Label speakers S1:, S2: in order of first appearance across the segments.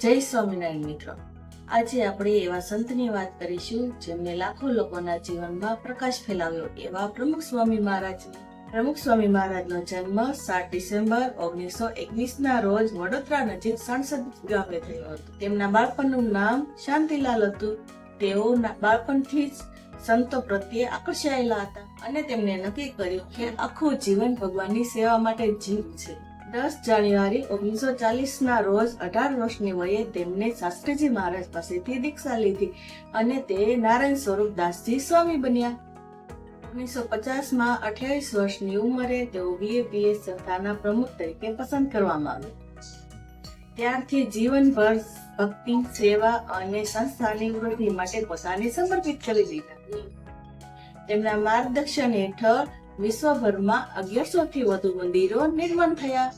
S1: જય સ્વામિનારાયણ મિત્રો. આજે આપણે એવા સંતની વાત કરીશું જેમને લાખો લોકોના જીવનમાં પ્રકાશ ફેલાવ્યો એવા પ્રમુખ સ્વામી મહારાજની. પ્રમુખ સ્વામી મહારાજનો જન્મ સાત ડિસેમ્બર ઓગણીસો એકવીસ ના રોજ વડોદરા નજીક સાંસદ ગામે થયો હતો. તેમના બાળપણનું નામ શાંતિલાલ હતું. તેઓ બાળપણથી જ સંતો પ્રત્યે આકર્ષાયેલા હતા અને તેમણે નક્કી કર્યું કે આખું જીવન ભગવાનની સેવા માટે જીવ છે. દસ જાન્યુઆરી ઓગણીસો ચાલીસ ના રોજ અઢાર વર્ષની વયે તેમને શાસ્ત્રીજી મહારાજ પાસેથી દીક્ષા લીધી અને તે નારાયણ સ્વરૂપ દાસજી સ્વામી બન્યા. ઓગણીસો પચાસમાં અઠ્યાવીસ વર્ષની ઉંમરે તેઓ બીએપીએસ સંસ્થાના પ્રમુખ તરીકે પસંદ કરવામાં આવ્યા. ત્યારથી જીવનભર ભક્તિ, સેવા અને સંસ્થાની વૃદ્ધિ માટે પોતાને સમર્પિત કરી દીધા. તેમના માર્ગદર્શન હેઠળ વિશ્વભરમાં અગિયારસો થી વધુ મંદિરો નિર્માણ થયા,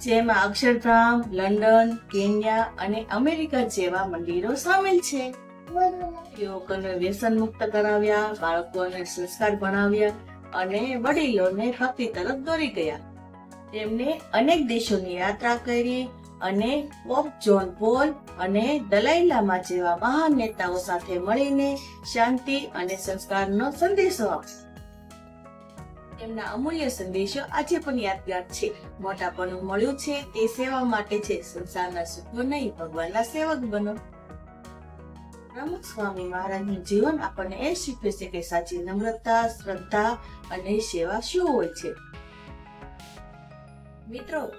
S1: જેમાં અક્ષરધામ, લંડન, કેન્યા અને અમેરિકા જેવા મંદિરો સામેલ છે. યુવકોને વ્યસન મુક્ત કરાવ્યા, બાળકોને સંસ્કાર ભણાવ્યા અને વડીલોને ભક્તિ તરફ દોરી ગયા. તેમણે અનેક દેશોની યાત્રા કરી અને પોપ જોન પોલ અને દલાઈ લામા જેવા મહાન નેતાઓ સાથે મળીને શાંતિ અને સંસ્કારનો સંદેશો આપ્યો. તેમના અમૂલ્ય સંદેશો આજે પણ યાદગાર છે. મોટાપણું મળ્યું છે તે સેવા માટે છે. સંસારના સુખો નહીં, ભગવાનના સેવક બનો. પ્રમુખ સ્વામી મહારાજનું જીવન આપણને એ શીખવે છે કે સાચી નમ્રતા, શ્રદ્ધા અને સેવા શું હોય છે. મિત્રો,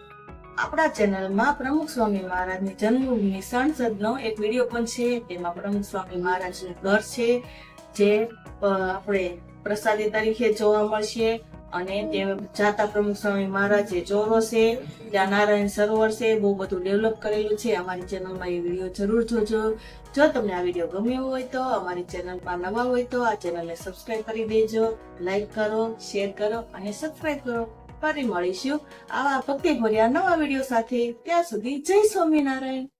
S1: આપણા ચેનલમાં પ્રમુખ સ્વામી મહારાજની જન્મભૂમિ સણસદનો એક વીડિયો પણ છે. તેમાં પ્રમુખ સ્વામી મહારાજનું ઘર છે. જે આપણે પ્રસાદી તરીકે જોવા મળશે અને તે જાતા પ્રમુખ સ્વામી મહારાજ જે ચોરો છે. ત્યાં નારાયણ સરોવર છે, બહુ બધું ડેવલપ કરેલું છે. અમારી ચેનલમાં એ વીડિયો જરૂર જોજો. જો તમને આ વીડિયો ગમ્યો હોય તો અમારી ચેનલમાં નવા હોય તો આ ચેનલને સબસ્ક્રાઈબ કરી દેજો. લાઈક કરો શેર કરો અને સબસ્ક્રાઈબ કરો. ફરી મળીશું આવા ભક્તિ નવા વીડિયો સાથે. ત્યાં સુધી જય સ્વામિનારાયણ.